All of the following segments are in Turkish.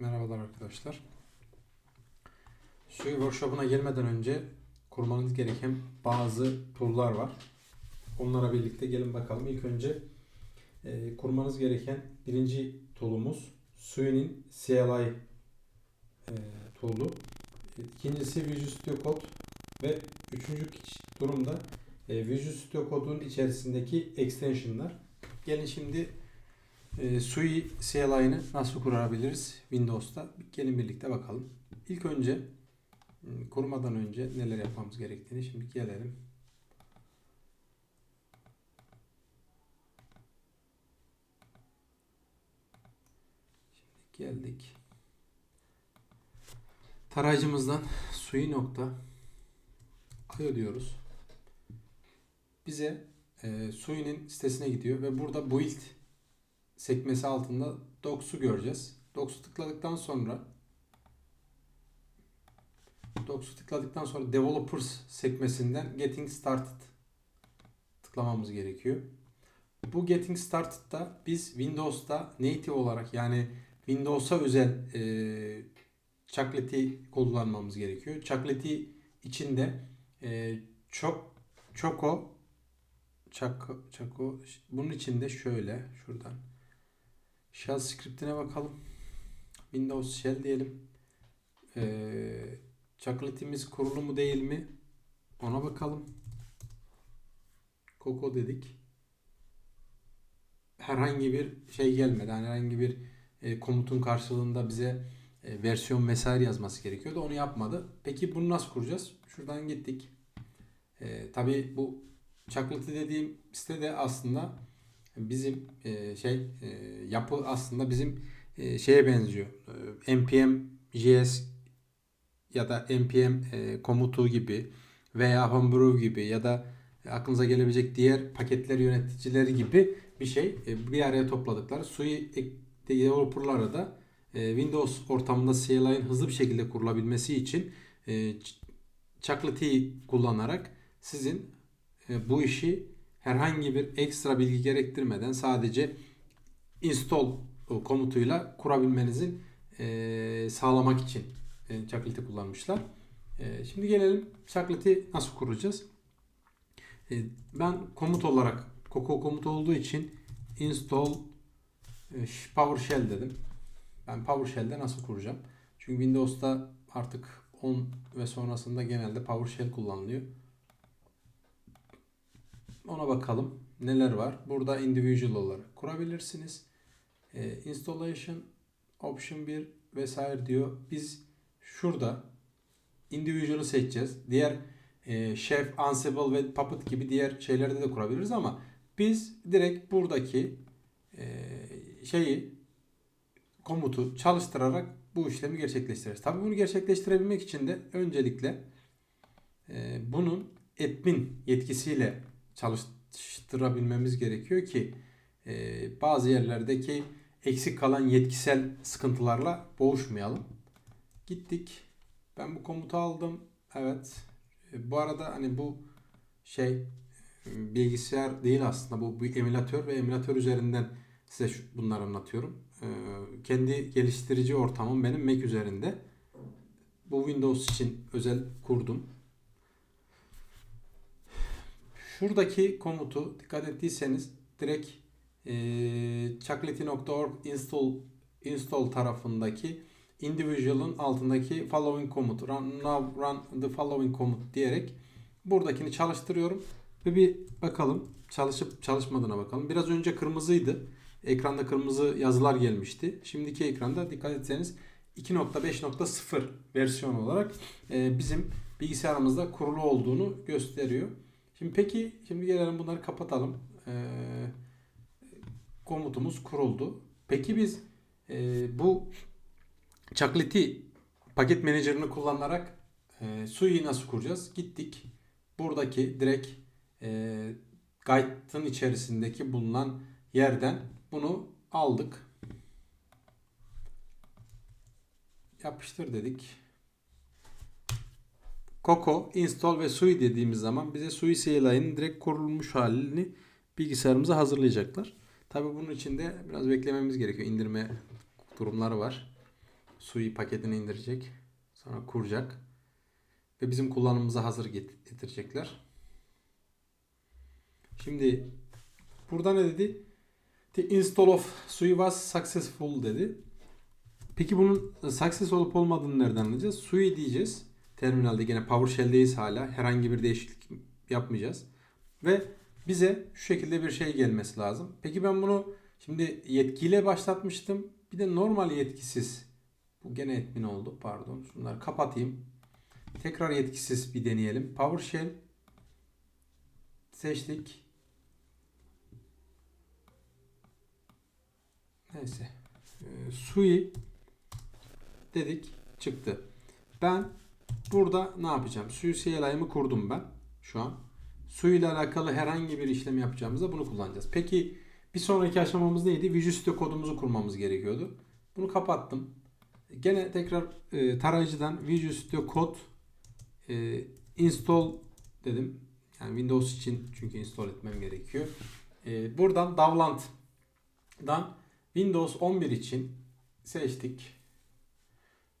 Merhabalar arkadaşlar. Suyu workshop'una gelmeden önce kurmanız gereken bazı tool'lar var. Onlara birlikte gelin bakalım. İlk önce e, kurmanız gereken birinci tool'umuz Suyu'nun CLI e, tool'u. İkincisi Visual Studio Code ve üçüncü durumda e, Visual Studio Code'un içerisindeki extension'lar. Gelin şimdi e, Sui CLI'ını nasıl kurabiliriz Windows'ta? Gelin birlikte bakalım. İlk önce m, kurmadan önce neler yapmamız gerektiğini şimdi gelelim. Şimdi geldik. Tarayıcımızdan sui nokta IO diyoruz. Bize e, Sui'nin sitesine gidiyor ve burada build sekmesi altında Docs'u göreceğiz. Docs'u tıkladıktan sonra Docs'u tıkladıktan sonra Developers sekmesinden Getting Started tıklamamız gerekiyor. Bu Getting Started'da biz Windows'ta native olarak yani Windows'a özel e, Chocolatey kullanmamız gerekiyor. Chocolatey içinde e, çok Choco Choco, Choco bunun içinde şöyle şuradan Shell scriptine bakalım. Windows Shell diyelim. Ee, Chocolate'imiz kurulu mu değil mi? Ona bakalım. Coco dedik. Herhangi bir şey gelmedi. Yani herhangi bir e, komutun karşılığında bize e, versiyon vesaire yazması gerekiyordu. Onu yapmadı. Peki bunu nasıl kuracağız? Şuradan gittik. E, tabii bu Chocolate dediğim site de aslında bizim e, şey e, yapı aslında bizim e, şeye benziyor. E, npm js ya da npm e, komutu gibi veya homebrew gibi ya da aklınıza gelebilecek diğer paketler yöneticileri gibi bir şey e, bir araya topladıkları Sui developer'lara da e, Windows ortamında CLI'nin hızlı bir şekilde kurulabilmesi için e, Chocolatey kullanarak sizin e, bu işi herhangi bir ekstra bilgi gerektirmeden sadece install komutuyla kurabilmenizi e, sağlamak için e, Chocolatey kullanmışlar. E, şimdi gelelim Chocolatey nasıl kuracağız? E, ben komut olarak Coco komutu olduğu için install e, PowerShell dedim. Ben PowerShell'de nasıl kuracağım? Çünkü Windows'ta artık 10 ve sonrasında genelde PowerShell kullanılıyor. Ona bakalım. Neler var? Burada individual olarak kurabilirsiniz. E, installation option 1 vesaire diyor. Biz şurada individual'ı seçeceğiz. Diğer e, Chef, Ansible ve Puppet gibi diğer şeylerde de kurabiliriz ama biz direkt buradaki e, şeyi komutu çalıştırarak bu işlemi gerçekleştiririz. Tabii bunu gerçekleştirebilmek için de öncelikle e, bunun admin yetkisiyle çalıştırabilmemiz gerekiyor ki e, bazı yerlerdeki eksik kalan yetkisel sıkıntılarla boğuşmayalım. Gittik. Ben bu komutu aldım. Evet. E, bu arada hani bu şey bilgisayar değil aslında bu bir emülatör ve emülatör üzerinden size şu, bunları anlatıyorum. E, kendi geliştirici ortamım benim Mac üzerinde. Bu Windows için özel kurdum. Şuradaki komutu dikkat ettiyseniz direkt e, chocolatey.org install install tarafındaki individual'ın altındaki following komut run, now run the following komut diyerek buradakini çalıştırıyorum ve bir bakalım çalışıp çalışmadığına bakalım. Biraz önce kırmızıydı. Ekranda kırmızı yazılar gelmişti. Şimdiki ekranda dikkat etseniz 2.5.0 versiyon olarak bizim bilgisayarımızda kurulu olduğunu gösteriyor. Şimdi peki şimdi gelelim bunları kapatalım. Ee, komutumuz kuruldu. Peki biz e, bu Chocolatey paket menajerini kullanarak e, Sui'yi nasıl kuracağız? Gittik. Buradaki direkt e, guide'ın içerisindeki bulunan yerden bunu aldık. Yapıştır dedik. Coco, install ve Sui dediğimiz zaman bize Sui CLI'nin direkt kurulmuş halini bilgisayarımıza hazırlayacaklar. Tabi bunun için de biraz beklememiz gerekiyor. İndirme durumları var. Sui paketini indirecek. Sonra kuracak. Ve bizim kullanımımıza hazır get- getirecekler. Şimdi burada ne dedi? The install of Sui was successful dedi. Peki bunun success olup olmadığını nereden anlayacağız? Sui diyeceğiz. Terminalde yine PowerShell'deyiz hala. Herhangi bir değişiklik yapmayacağız. Ve bize şu şekilde bir şey gelmesi lazım. Peki ben bunu şimdi yetkiyle başlatmıştım. Bir de normal yetkisiz. Bu gene admin oldu pardon. Şunları kapatayım. Tekrar yetkisiz bir deneyelim. PowerShell seçtik. Neyse. Ee, Sui dedik çıktı. Ben burada ne yapacağım? Sui CLI'mi kurdum ben şu an. Su ile alakalı herhangi bir işlem yapacağımızda bunu kullanacağız. Peki bir sonraki aşamamız neydi? Visual Studio kodumuzu kurmamız gerekiyordu. Bunu kapattım. Gene tekrar e, tarayıcıdan Visual Studio Code e, install dedim. Yani Windows için çünkü install etmem gerekiyor. E, buradan Davlant'dan Windows 11 için seçtik.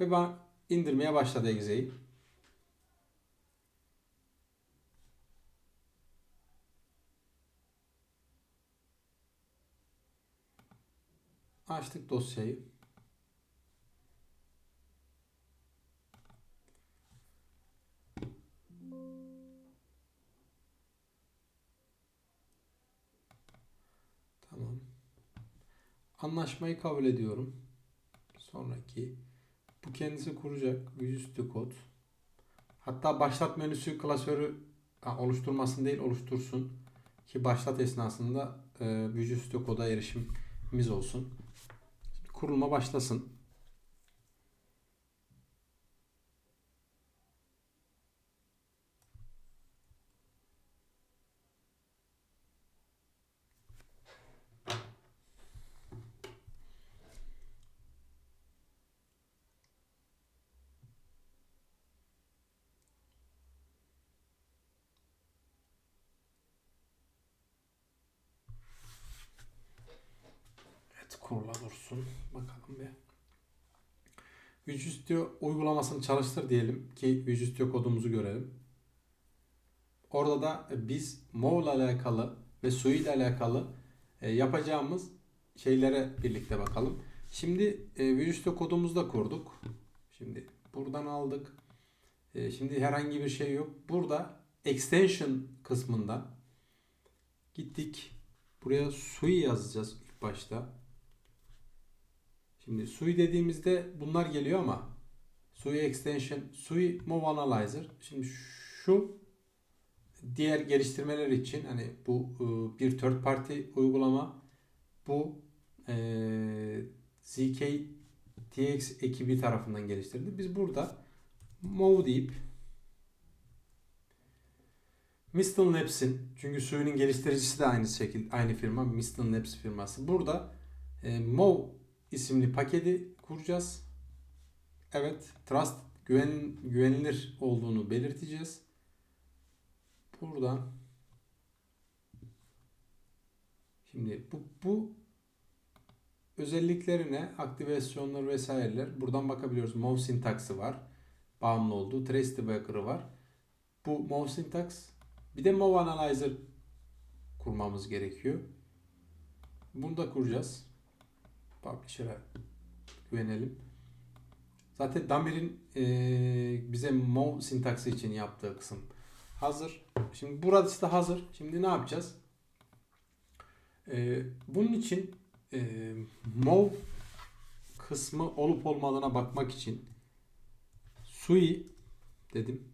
Ve ben indirmeye başladı Exe'yi. Açtık dosyayı. Tamam. Anlaşmayı kabul ediyorum. Sonraki. Bu kendisi kuracak. Yüzüstü kod. Hatta başlat menüsü klasörü oluşturmasın değil oluştursun. Ki başlat esnasında e, Visual koda erişimimiz olsun. Şimdi kurulma başlasın. Evet kurula dursun. Bakalım bir. Visual uygulamasını çalıştır diyelim ki Visual kodumuzu görelim. Orada da biz Mo ile alakalı ve Sui ile alakalı e, yapacağımız şeylere birlikte bakalım. Şimdi e, Visual kodumuzu da kurduk. Şimdi buradan aldık. E, şimdi herhangi bir şey yok. Burada extension kısmında gittik. Buraya Sui yazacağız ilk başta. Şimdi Sui dediğimizde bunlar geliyor ama Sui Extension, Sui Move Analyzer. Şimdi şu diğer geliştirmeler için hani bu e, bir third party uygulama bu e, ZK TX ekibi tarafından geliştirildi. Biz burada Move deyip Miston Labs'in çünkü Sui'nin geliştiricisi de aynı şekilde aynı firma Miston Labs firması. Burada e, Move isimli paketi kuracağız. Evet, trust güven güvenilir olduğunu belirteceğiz. Buradan şimdi bu bu özelliklerine aktivasyonlar vesaireler buradan bakabiliyoruz. Move sintaksı var. Bağımlı olduğu trace debugger'ı var. Bu move syntax bir de move analyzer kurmamız gerekiyor. Bunu da kuracağız. Publisher'a güvenelim. Zaten Damir'in e, bize mov sintaksi için yaptığı kısım hazır. Şimdi burası da hazır. Şimdi ne yapacağız? E, bunun için e, mov kısmı olup olmadığına bakmak için sui dedim.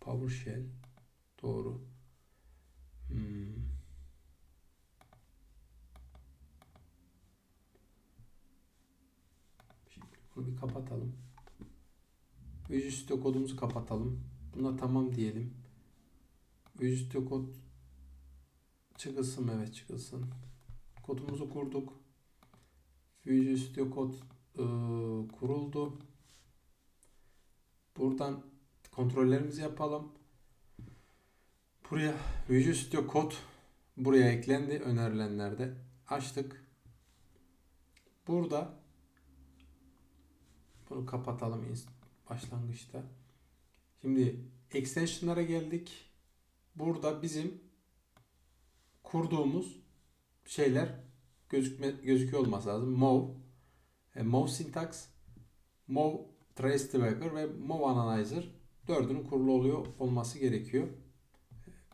PowerShell doğru. Hmm. Şimdi bunu bir kapatalım. Visual kodumuzu kapatalım. Buna tamam diyelim. Visual kod çıkılsın? Evet çıkılsın. Kodumuzu kurduk. Visual Studio kod e, kuruldu. Buradan kontrollerimizi yapalım. Buraya Visual Studio Code buraya eklendi önerilenlerde. Açtık. Burada bunu kapatalım başlangıçta. Şimdi extension'lara geldik. Burada bizim kurduğumuz şeyler gözükme, gözüküyor olması lazım. Mov, e, Mov Syntax, Mov Trace Tracker ve Mov Analyzer dördünün kurulu oluyor olması gerekiyor.